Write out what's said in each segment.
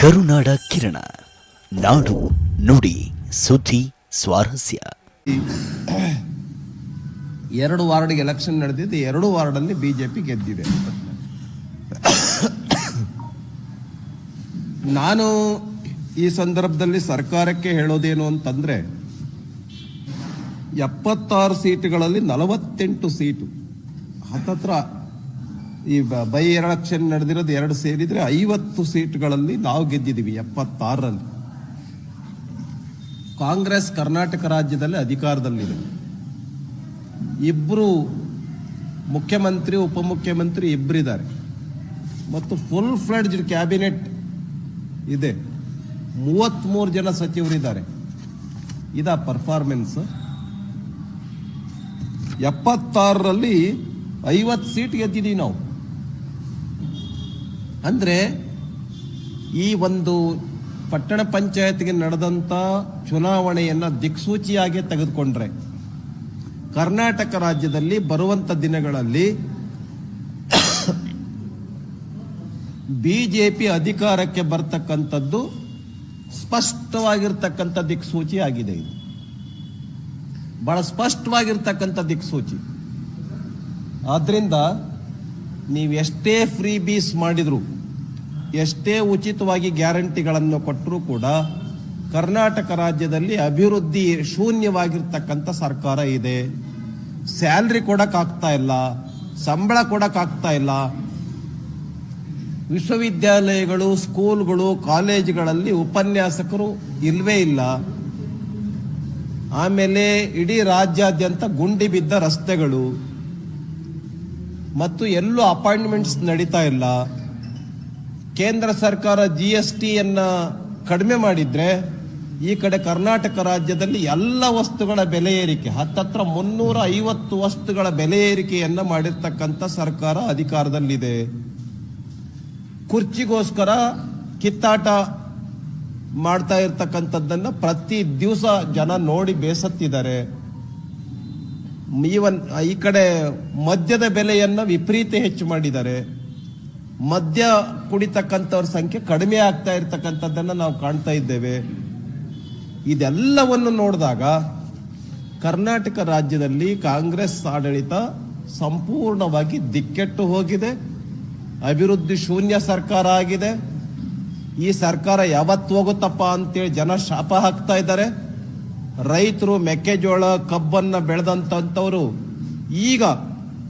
ಕರುನಾಡ ಕಿರಣ. ನಾಡು ನುಡಿ, ಸುದ್ದಿ, ಸ್ವಾರಸ್ಯ. ಎರಡು ವಾರ್ಡ್ಗೆ ಎಲೆಕ್ಷನ್ ನಡೆದಿದ್ದು ಎರಡು ವಾರ್ಡಲ್ಲಿ ಬಿಜೆಪಿ ಗೆದ್ದಿದೆ. ನಾನು ಈ ಸಂದರ್ಭದಲ್ಲಿ ಸರ್ಕಾರಕ್ಕೆ ಹೇಳೋದೇನು ಅಂತಂದ್ರೆ, ಎಪ್ಪತ್ತಾರು ಸೀಟುಗಳಲ್ಲಿ ನಲವತ್ತೆಂಟು ಸೀಟು. ಹತ್ತತ್ರ ಈ ಬ- ಎಲೆಕ್ಷನ್ ನಡೆದಿರೋದು ಎರಡು ಸೇರಿದ್ರೆ ಐವತ್ತು ಸೀಟ್ಗಳಲ್ಲಿ ನಾವು ಗೆದ್ದಿದ್ದೀವಿ, ಎಪ್ಪತ್ತಾರರಲ್ಲಿ. ಕಾಂಗ್ರೆಸ್ ಕರ್ನಾಟಕ ರಾಜ್ಯದಲ್ಲಿ ಅಧಿಕಾರದಲ್ಲಿದೆ. ಇಬ್ಬರು ಮುಖ್ಯಮಂತ್ರಿ, ಉಪಮುಖ್ಯಮಂತ್ರಿ ಇಬ್ಬರಿದ್ದಾರೆ ಮತ್ತು ಫುಲ್ ಫ್ಲಡ್ಜ್ಡ್ ಕ್ಯಾಬಿನೆಟ್ ಇದೆ. ಮೂವತ್ತ್ಮೂರು ಜನ ಸಚಿವರಿದ್ದಾರೆ. ಇದ ಪರ್ಫಾರ್ಮೆನ್ಸ್ ಎಪ್ಪತ್ತಾರರಲ್ಲಿ ಐವತ್ತು ಸೀಟ್ ಗೆದ್ದಿದ್ದೀವಿ ನಾವು. ಅಂದರೆ ಈ ಒಂದು ಪಟ್ಟಣ ಪಂಚಾಯತ್ಗೆ ನಡೆದಂಥ ಚುನಾವಣೆಯನ್ನು ದಿಕ್ಸೂಚಿಯಾಗಿ ತೆಗೆದುಕೊಂಡ್ರೆ ಕರ್ನಾಟಕ ರಾಜ್ಯದಲ್ಲಿ ಬರುವಂಥ ದಿನಗಳಲ್ಲಿ ಬಿಜೆಪಿ ಅಧಿಕಾರಕ್ಕೆ ಬರ್ತಕ್ಕಂಥದ್ದು ಸ್ಪಷ್ಟವಾಗಿರ್ತಕ್ಕಂಥ ದಿಕ್ಸೂಚಿ ಆಗಿದೆ ಇದು. ಬಹಳ ಸ್ಪಷ್ಟವಾಗಿರ್ತಕ್ಕಂಥ ದಿಕ್ಸೂಚಿ. ಆದ್ರಿಂದ ನೀವು ಎಷ್ಟೇ ಫ್ರೀ ಬೀಸ್ ಮಾಡಿದ್ರು, ಎಷ್ಟೇ ಉಚಿತವಾಗಿ ಗ್ಯಾರಂಟಿಗಳನ್ನು ಕೊಟ್ಟರೂ ಕೂಡ ಕರ್ನಾಟಕ ರಾಜ್ಯದಲ್ಲಿ ಅಭಿವೃದ್ಧಿ ಶೂನ್ಯವಾಗಿರ್ತಕ್ಕಂಥ ಸರ್ಕಾರ ಇದೆ. ಸ್ಯಾಲ್ರಿ ಕೊಡಕ್ಕಾಗ್ತಾ ಇಲ್ಲ, ಸಂಬಳ ಕೊಡಕ್ಕಾಗ್ತಾ ಇಲ್ಲ. ವಿಶ್ವವಿದ್ಯಾಲಯಗಳು, ಸ್ಕೂಲ್ಗಳು, ಕಾಲೇಜುಗಳಲ್ಲಿ ಉಪನ್ಯಾಸಕರು ಇಲ್ವೇ ಇಲ್ಲ. ಆಮೇಲೆ ಇಡೀ ರಾಜ್ಯಾದ್ಯಂತ ಗುಂಡಿ ಬಿದ್ದ ರಸ್ತೆಗಳು ಮತ್ತು ಎಲ್ಲೂ ಅಪಾಯಿಂಟ್ಮೆಂಟ್ಸ್ ನಡೀತಾ ಇಲ್ಲ. ಕೇಂದ್ರ ಸರ್ಕಾರ ಜಿ ಎಸ್ ಟಿಯನ್ನು ಕಡಿಮೆ ಮಾಡಿದ್ರೆ ಈ ಕಡೆ ಕರ್ನಾಟಕ ರಾಜ್ಯದಲ್ಲಿ ಎಲ್ಲ ವಸ್ತುಗಳ ಬೆಲೆ ಏರಿಕೆ, ಹತ್ತತ್ರ ಮುನ್ನೂರ ಐವತ್ತು ವಸ್ತುಗಳ ಬೆಲೆ ಏರಿಕೆಯನ್ನು ಮಾಡಿರ್ತಕ್ಕಂಥ ಸರ್ಕಾರ ಅಧಿಕಾರದಲ್ಲಿದೆ. ಕುರ್ಚಿಗೋಸ್ಕರ ಕಿತ್ತಾಟ ಮಾಡ್ತಾ ಇರ್ತಕ್ಕಂಥದ್ದನ್ನ ಪ್ರತಿ ದಿವಸ ಜನ ನೋಡಿ ಬೇಸತ್ತಿದ್ದಾರೆ. ಈವನ್ ಈ ಕಡೆ ಮದ್ಯದ ಬೆಲೆಯನ್ನ ವಿಪರೀತ ಹೆಚ್ಚು ಮಾಡಿದ್ದಾರೆ. ಮದ್ಯ ಕುಡಿತಕ್ಕಂಥವ್ರ ಸಂಖ್ಯೆ ಕಡಿಮೆ ಆಗ್ತಾ ಇರ್ತಕ್ಕಂಥದ್ದನ್ನ ನಾವು ಕಾಣ್ತಾ ಇದ್ದೇವೆ. ಇದೆಲ್ಲವನ್ನು ನೋಡಿದಾಗ ಕರ್ನಾಟಕ ರಾಜ್ಯದಲ್ಲಿ ಕಾಂಗ್ರೆಸ್ ಆಡಳಿತ ಸಂಪೂರ್ಣವಾಗಿ ದಿಕ್ಕೆಟ್ಟು ಹೋಗಿದೆ. ಅಭಿವೃದ್ಧಿ ಶೂನ್ಯ ಸರ್ಕಾರ ಆಗಿದೆ. ಈ ಸರ್ಕಾರ ಯಾವತ್ತು ಹೋಗುತ್ತಪ್ಪ ಅಂತೇಳಿ ಜನ ಶಾಪ ಹಾಕ್ತಾ ಇದ್ದಾರೆ. ರೈತರು ಮೆಕ್ಕೆಜೋಳ ಕಬ್ಬನ್ನ ಬೆಳೆದಂಥವರು ಈಗ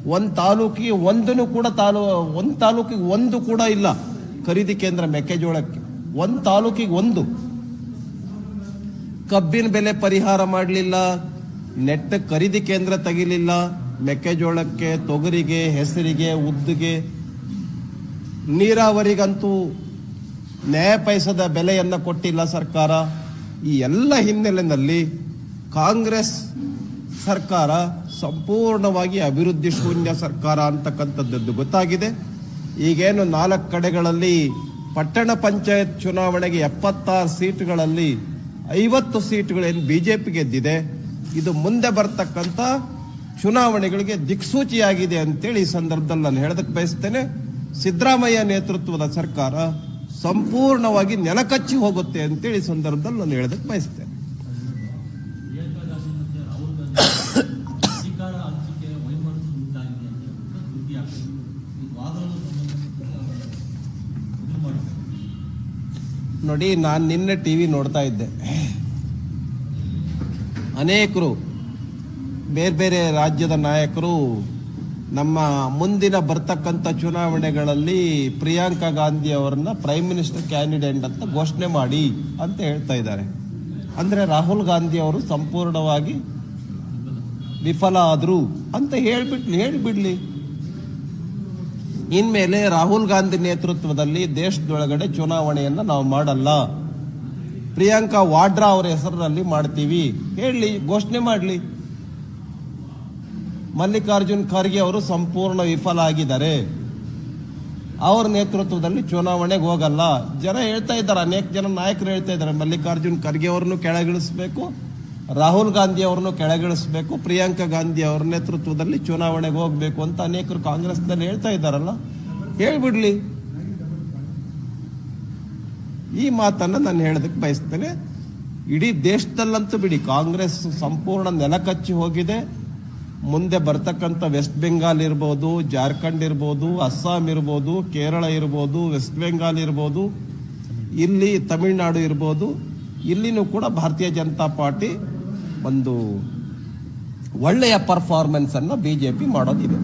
ಒಂದ್ ತಾಲೂಕಿಗೆ ಒಂದನ್ನು ಕೂಡ ತಾಲೂ, ಒಂದ್ ತಾಲೂಕಿಗೆ ಒಂದು ಕೂಡ ಇಲ್ಲ ಖರೀದಿ ಕೇಂದ್ರ ಮೆಕ್ಕೆಜೋಳಕ್ಕೆ. ಒಂದ್ ತಾಲೂಕಿಗೆ ಒಂದು. ಕಬ್ಬಿನ ಬೆಲೆ ಪರಿಹಾರ ಮಾಡಲಿಲ್ಲ, ನೆಟ್ಟ ಖರೀದಿ ಕೇಂದ್ರ ತೆಗಿಲಿಲ್ಲ, ಮೆಕ್ಕೆಜೋಳಕ್ಕೆ, ತೊಗರಿಗೆ, ಹೆಸರಿಗೆ, ಉದ್ದಿಗೆ. ನೀರಾವರಿಗಂತೂ ನ್ಯಾಯ ಪೈಸದ ಬೆಲೆಯನ್ನ ಕೊಟ್ಟಿಲ್ಲ ಸರ್ಕಾರ. ಈ ಎಲ್ಲ ಹಿನ್ನೆಲೆಯಲ್ಲಿ ಕಾಂಗ್ರೆಸ್ ಸರ್ಕಾರ ಸಂಪೂರ್ಣವಾಗಿ ಅಭಿವೃದ್ಧಿ ಶೂನ್ಯ ಸರ್ಕಾರ ಅಂತಕ್ಕಂಥದ್ದು ಗೊತ್ತಾಗಿದೆ. ಈಗೇನು ನಾಲ್ಕು ಕಡೆಗಳಲ್ಲಿ ಪಟ್ಟಣ ಪಂಚಾಯತ್ ಚುನಾವಣೆಗೆ ಎಪ್ಪತ್ತಾರು ಸೀಟುಗಳಲ್ಲಿ ಐವತ್ತು ಸೀಟುಗಳೇನು ಬಿಜೆಪಿ ಗೆದ್ದಿದೆ. ಇದು ಮುಂದೆ ಬರ್ತಕ್ಕಂಥ ಚುನಾವಣೆಗಳಿಗೆ ದಿಕ್ಸೂಚಿಯಾಗಿದೆ ಅಂತೇಳಿ ಈ ಸಂದರ್ಭದಲ್ಲಿ ನಾನು ಹೇಳದಕ್ಕೆ ಬಯಸ್ತೇನೆ. ಸಿದ್ದರಾಮಯ್ಯ ನೇತೃತ್ವದ ಸರ್ಕಾರ ಸಂಪೂರ್ಣವಾಗಿ ನೆಲಕಚ್ಚಿ ಹೋಗುತ್ತೆ ಅಂತೇಳಿ ಸಂದರ್ಭದಲ್ಲಿ ನಾನು ಹೇಳದಕ್ಕೆ ಬಯಸ್ತೇನೆ. ನೋಡಿ, ನಾನು ನಿನ್ನೆ ಟಿವಿ ನೋಡ್ತಾ ಇದ್ದೆ. ಅನೇಕರು ಬೇರೆ ಬೇರೆ ರಾಜ್ಯದ ನಾಯಕರು ನಮ್ಮ ಮುಂದಿನ ಬರ್ತಕ್ಕಂಥ ಚುನಾವಣೆಗಳಲ್ಲಿ ಪ್ರಿಯಾಂಕಾ ಗಾಂಧಿ ಅವರನ್ನ ಪ್ರೈಮ್ ಮಿನಿಸ್ಟರ್ ಕ್ಯಾಂಡಿಡೇಟ್ ಅಂತ ಘೋಷಣೆ ಮಾಡಿ ಅಂತ ಹೇಳ್ತಾ ಇದ್ದಾರೆ. ಅಂದ್ರೆ ರಾಹುಲ್ ಗಾಂಧಿ ಅವರು ಸಂಪೂರ್ಣವಾಗಿ ವಿಫಲ ಆದರು ಅಂತ ಹೇಳ್ಬಿಟ್ಲಿ ಹೇಳ್ಬಿಡ್ಲಿ. ಇನ್ಮೇಲೆ ರಾಹುಲ್ ಗಾಂಧಿ ನೇತೃತ್ವದಲ್ಲಿ ದೇಶದೊಳಗಡೆ ಚುನಾವಣೆಯನ್ನು ನಾವು ಮಾಡಲ್ಲ. ಪ್ರಿಯಾಂಕಾ ವಾಡ್ರಾ ಅವರ ಹೆಸರಿನಲ್ಲಿ ಮಾಡ್ತೀವಿ. ಹೇಳಿ, ಘೋಷಣೆ ಮಾಡಲಿ. ಮಲ್ಲಿಕಾರ್ಜುನ್ ಖರ್ಗೆ ಅವರು ಸಂಪೂರ್ಣ ವಿಫಲ ಆಗಿದ್ದಾರೆ. ಅವ್ರ ನೇತೃತ್ವದಲ್ಲಿ ಚುನಾವಣೆಗೆ ಹೋಗಲ್ಲ. ಜನ ಹೇಳ್ತಾ ಇದ್ದಾರೆ, ಅನೇಕ ಜನ ನಾಯಕರು ಹೇಳ್ತಾ ಇದ್ದಾರೆ, ಮಲ್ಲಿಕಾರ್ಜುನ್ ಖರ್ಗೆ ಅವ್ರನ್ನು ಕೆಳಗಿಳಿಸ್ಬೇಕು, ರಾಹುಲ್ ಗಾಂಧಿ ಅವ್ರನ್ನು ಕೆಳಗಿಳಿಸಬೇಕು, ಪ್ರಿಯಾಂಕಾ ಗಾಂಧಿ ಅವ್ರ ನೇತೃತ್ವದಲ್ಲಿ ಚುನಾವಣೆಗೆ ಹೋಗಬೇಕು ಅಂತ ಅನೇಕರು ಕಾಂಗ್ರೆಸ್ನಲ್ಲಿ ಹೇಳ್ತಾ ಇದ್ದಾರಲ್ಲ. ಹೇಳ್ಬಿಡ್ಲಿ. ಈ ಮಾತನ್ನು ನಾನು ಹೇಳೋದಕ್ಕೆ ಬಯಸ್ತೇನೆ. ಇಡೀ ದೇಶದಲ್ಲಂತೂ ಬಿಡಿ, ಕಾಂಗ್ರೆಸ್ ಸಂಪೂರ್ಣ ನೆಲಕಚ್ಚಿ ಹೋಗಿದೆ. ಮುಂದೆ ಬರ್ತಕ್ಕಂಥ ವೆಸ್ಟ್ ಬೆಂಗಾಲ್ ಇರ್ಬೋದು ಜಾರ್ಖಂಡ್ ಇರ್ಬೋದು ಅಸ್ಸಾಂ ಇರ್ಬೋದು ಕೇರಳ ಇರ್ಬೋದು ವೆಸ್ಟ್ ಬೆಂಗಾಲ್ ಇರ್ಬೋದು, ಇಲ್ಲಿ ತಮಿಳುನಾಡು ಇರ್ಬೋದು, ಇಲ್ಲಿನೂ ಕೂಡ ಭಾರತೀಯ ಜನತಾ ಪಾರ್ಟಿ ಒಂದು ಒಳ್ಳೆಯ ಪರ್ಫಾರ್ಮೆನ್ಸ್ ಅನ್ನು ಬಿಜೆಪಿ ಮಾಡೋದಿದೆ.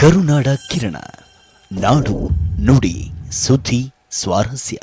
ಕರುನಾಡ ಕಿರಣ, ನಾಡು ನುಡಿ, ಸುದ್ದಿ ಸ್ವಾರಸ್ಯ